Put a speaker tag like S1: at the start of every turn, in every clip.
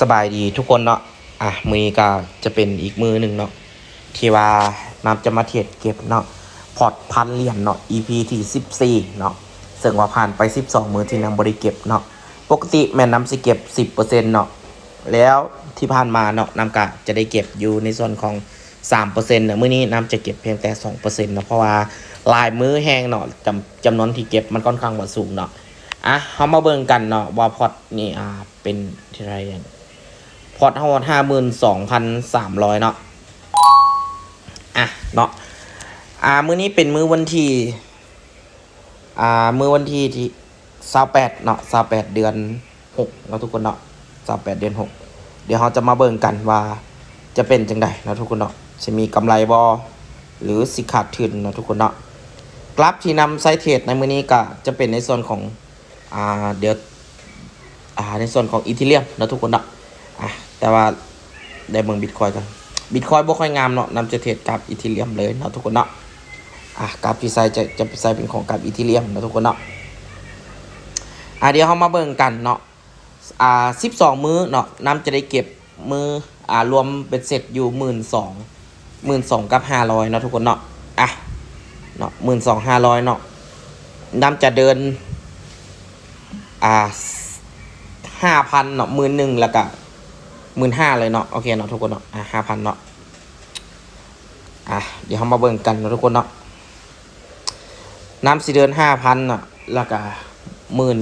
S1: สบายดีทุกคนเนาะ อะมือก็จะเป็นอีกมือหนึ่งเนาะ ที่ว่าน้ำจะมาเทียดเก็บเนาะ พอร์ตพันเหรียญเนาะ EP ที่ 14 เนาะซึ่งว่าผ่านไป 12 มือที่นำบริเก็บเนาะ ปกติแม่นนำสิเก็บ 10%เนาะ แล้วที่ผ่านมาเนาะน้ำกะจะได้เก็บอยู่ในส่วนของ 3%เนาะมื้อนี้น้ำจะเก็บเพียงแต่ 2%เนาะ เพราะว่าลายมือแห้งเนาะจำจำนวนที่เก็บมันค่อนข้างว่าสูงเนาะ อะเขามาเบิ่งกันเนาะว่าพอตนี่อ่าเป็นที่ไรกันพอร์ตทั้งหมดห้าหมื่นสองพันสามร้อยเนาะอะเนาะอ่ามื้อนี้เป็นมื้อวันที่อ่ามื้อวันที่ที่สาแปดเนาะสาแปดเดือนหกเนาะทุกคนเนาะสาแปดเดือนหกเดี๋ยวเราจะมาเบิ่งกันว่าจะเป็นจังใดเนาะทุกคนเนาะจะมีกำไรบอหรือสิขาดทุนเนาะทุกคนเนาะกราฟที่นำไซเทรดในมื้อนี้ก็จะเป็นในส่วนของ อ่าเดี๋ยวอ่าในส่วนของอีเทเรียมนะทุกคนเนาะอะแต่ว่าได้เบิ่งบิตคอยกันบิตคอยบ่ค่อยงามเนาะนำจะเทรดกับอีเทเรียมเลยนะทุกคนเนาะอะกับพี่ไซจะจะพี่ไซเป็นของกับอีเทเรียมนะทุกคนเนาะอะเดี๋ยวเรามาเบิ่งกันเนาะอ่า12มื้อเนาะนำจะได้เก็บมืออ่ารวมเป็นเสร็จอยู่หมื่นสองหมื่นสองกับห้าร้อยเนาะทุกคนเนาะอะเนาะหมื่นสองห้าร้อยเนาะนำจะเดิน อ่าห้าพันเนาะหมื่นหนึ่งแล้วก็หมื่นห้าเลยเนาะโอเคเนาะทุกคนเนาะอะห้าพันเนาะอะเดี๋ยวเรามาเบิ่งกันเนาะทุกคนเนาะน้ำสีเดินห้าพันเนาะแล้วก็หมื่น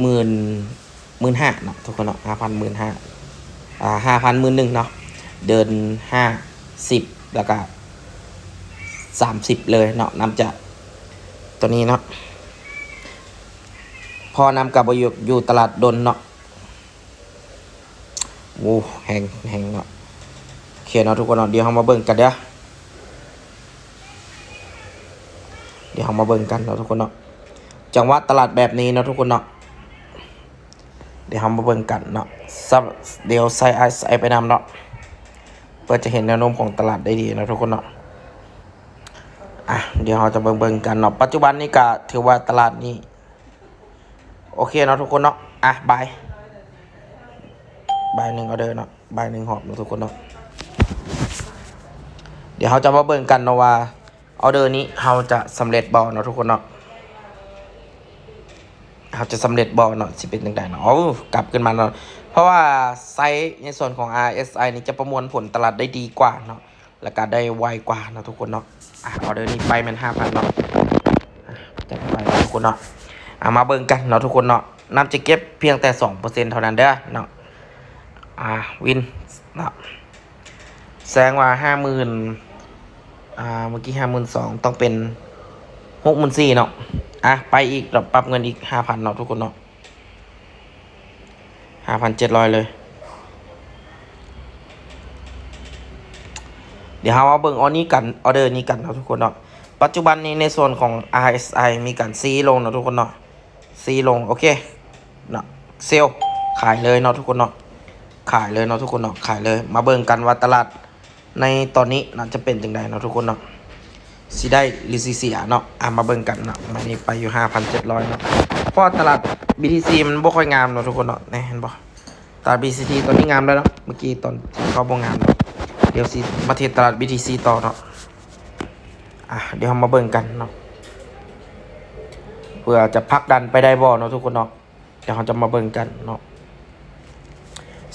S1: หมื่นหมื่นห้าเนาะทุกคนเนาะห้าพันหมื่นห้าอ่าห้าพันหมื่นหนึ่งเนาะเดินห้าสิบแล้วก็สามสิบเลยเนาะน้ำจะตัวนี้เนาะ พอนำกลับไปอยู่อยู่ตลาดดนเนาะโอ้แหงแหงเนาะโอเคเนาะทุกคนเนาะเดี๋ยวเรามาเบิ่งกันเด้อเดี๋ยวเรามาเบิ่งกันเนาะทุกคนเนาะจังหวะตลาดแบบนี้เนาะทุกคนเนาะเดี๋ยวเรามาเบิ่งกันเนาะซับเดี๋ยวใส่ไอซ์ไอไปนำเนาะเพื่อจะเห็นแนวโน้มของตลาดได้ดีเนาะทุกคนเนาะอะเดี๋ยวเราจะเบิ่งเบิ่งกันเนาะปัจจุบันนี้ก็ถือว่าตลาดนี้ โอเคเนาะทุกคนเนาะอะบายบายหนึ่งออเดอร์เนาะบายหนึ่งหอบเนาะทุกคนเนาะเดี๋ยวเขาจะมาเบิ่งกันเนาะว่าออเดอร์นี้เขาจะสำเร็จบอลเนาะทุกคนเนาะเขาจะสำเร็จบอลเนาะสิเป็นยังไงเนาะกลับขึ้นมาเนาะเพราะว่าไซส์ในส่วนของ RSI นี่จะประมวลผลตลาดได้ดีกว่าเนาะแล้วก็ได้ไวกว่าเนาะทุกคนเนาะอะออเดอร์นี้ไปมันห้าพันเนาะอะจัดไปทุกคนเนาะ เอามาเบิ่งกันเนาะทุกคนเนาะน้ำจะเก็บเพียงแต่สองเปอร์เซ็นเท่านั้นเด้อเนาะอ่าวินเนาะแสดงว่าห้าหมื่นอ่าเมื่อกี้ห้าหมื่นสองต้องเป็นหกหมื่นสี่เนาะอะไปอีกเราปรับเงินอีกห้าพันเนาะทุกคนเนาะห้าพันเจ็ดร้อยเลย เดี๋ยวเรามาเบิ่งออนี้กันออเดอร์นี้กันเนาะทุกคนเนาะปัจจุบันนี้ในส่วนของ RSI มีการซีลงเนาะทุกคนเนาะ ซีลง โอเคเนาะเซลขายเลยเนาะทุกคนเนาะขายเลยเนาะทุกคนเนาะขายเลย มาเบิ่งกันว่าตลาดในตอนนี้น่าจะเป็นจังไดเนาะทุกคนเนาะสิได้หรือสิเสียเนาะอะมาเบิ่งกันเนาะมันนี้ไปอยู่5,700เนาะเพราะตลาด BTC มันบ่ค่อยงามเนาะทุกคนเนาะนี่เห็นบ่ตลาด BCT ตอนนี้งามแล้วเนาะเมื่อกี้ตอนที่เขาบ่งามเนาะเดี๋ยวสิมาเทรดตลาด BTC ต่อเนาะอะเดี๋ยวมาเบิ่งกันเนาะ เพื่อจะพักดันไปได้บ่เนาะทุกคนเนาะเดี๋ยวเราจะมาเบิ่งกันเนาะ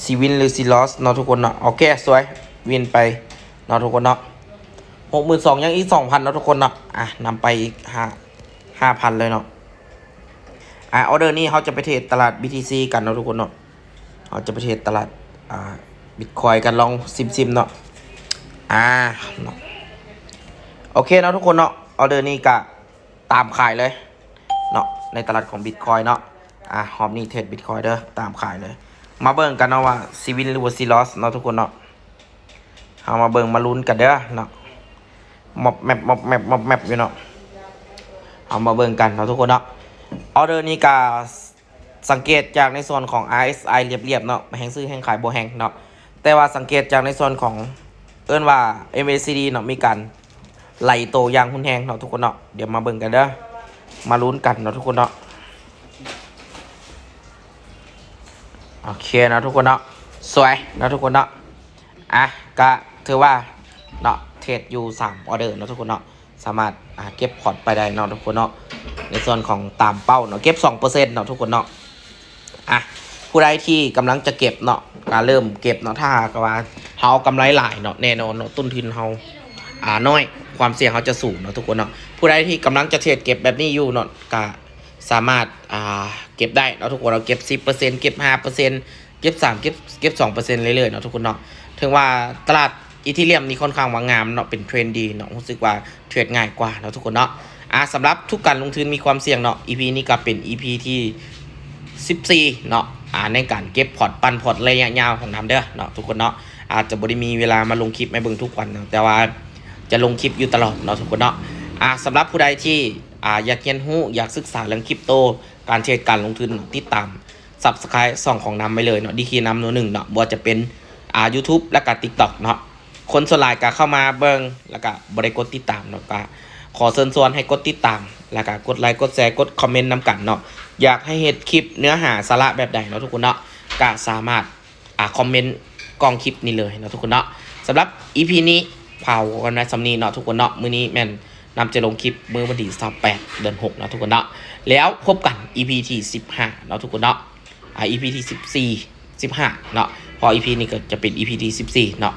S1: ซีวินหรือซีลอสเนาะทุกคนเนาะโอเคสวยวินไปเนาะทุกคนเนาะหกหมื่นสองยังอีกสองพันเนาะทุกคนเนาะอะนำไปอีกห้าห้าพันเลยเนาะอะออเดอร์นี้เขาจะไปเทรดตลาด BTC กันเนาะทุกคนเนาะเขาจะไปเทรดตลาดอ่าบิตคอยกันลองซิมซิมเนาะอ่าเนาะโอเคเนาะทุกคนเนาะออเดอร์นี้ก็ตามขายเลย ในตลาดของบิตคอยเนาะอะหอมนี่เทรดบิตคอยเด้อตามขายเลย มาเบิ่งกันเนาะว่าซีวินหรือว่าซีลอสเนาะทุกคนเนาะเอามาเบิ่งมาลุ้นกันเด้อเนาะมอบแมปมอบแมปมอบแมปอยู่เนาะเอามาเบิ่งกันเนาะทุกคนเนาะออเดอร์นี้ก็สังเกตจากในส่วนของ RSI เรียบๆเนาะแห่งซื้อแห่งขายโบแห่งเนาะแต่ว่าสังเกตจากในส่วนของเอิ้นว่า MACD เนาะมีการไหลโตยางหุ้นแหงเนาะทุกคนเนาะเดี๋ยวมาเบิ่งกันเด้อ มาลุ้นกันเนาะทุกคนเนาะโอเคเนาะทุกคนเนาะสวยเนาะทุกคนเนาะอะก็ถือว่าเนาะเทรดอยู่สามออเดอร์เนาะทุกคนเนาะสามารถอ่าเก็บพอร์ตไปได้เนาะทุกคนเนาะในส่วนของตามเป้าเนาะเก็บสองเปอร์เซ็นต์เนาะทุกคนเนาะอะผู้ใดที่กำลังจะเก็บเนาะก็เริ่มเก็บเนาะถ้าหากว่าเฮากำไรหลายเนาะแน่นอนเนาะต้นทุนเฮาอ่าน้อย ความเสี่ยงเขาจะสูงเนาะทุกคนเนาะผู้ใดที่กำลังจะเทรดเก็บแบบนี้อยู่เนาะก็สามารถอ่าเก็บได้เนาะทุกคนเราเก็บ 10%เก็บ 5%เก็บ 3 เก็บเก็บ2%เรื่อยๆเนาะทุกคนเนาะถึงว่าตลาดอีทีเรียมนี่ค่อนข้างว่างามเนาะเป็นเทรนดีเนาะรู้สึกว่าเทรดง่ายกว่าเนาะทุกคนเนาะอะสำหรับทุกการลงทุนมีความเสี่ยงเนาะ EP นี้ก็เป็น EP ที่ 14 เนาะอ่าในการเก็บพอร์ตปันพอร์ตระยะยาวของน้ำเด้อเนาะทุกคนเนาะอาจจะบ่ได้มีเวลามาลงคลิปไม่เบิ่งทุกวันเนาะแต่ว่า จะลงคลิปอยู่ตลอดเนาะทุกคนเนาะอ่าสำหรับผู้ใดที่อ่าอยากเรียนรู้อยากศึกษาเรื่องคริปโต การเทรดการลงทุนติดตาม Subscribe ส่องของนำไปเลยเนาะดีคีนำโนหนึ่งเนาะบ่ว่าจะเป็นอ่า YouTube และก็ TikTok เนาะคนส่วนหลายก็เข้ามาเบิ่งแล้วก็บ่ได้กดติดตามเนาะก็ขอเชิญชวนให้กดติดตาม แล้วก็กดไลค์กดแชร์กดคอมเมนต์นำกันเนาะอยากให้เฮ็ดคลิปเนื้อหาสาระแบบใดเนาะทุกคนเนาะก็สามารถอ่าคอมเมนต์กองคลิปนี้เลยเนาะทุกคนเนาะสำหรับ EP นี้ เผากันไว้สำนีเนาะทุกคนเนาะมื้อนี้แม่นนำจะลงคลิปมื้อวันที่28เดือน6เนาะทุกคนเนาะแล้วพบกัน EP ที่15เนาะทุกคนเนาะอ่า EP ที่สิบสี่สิบห้าเนาะพอ EP นี้ก็จะเป็น EP ที่สิบสี่เนาะ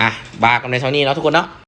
S1: อะบากันในเท่านี้เนาะทุกคนเนาะ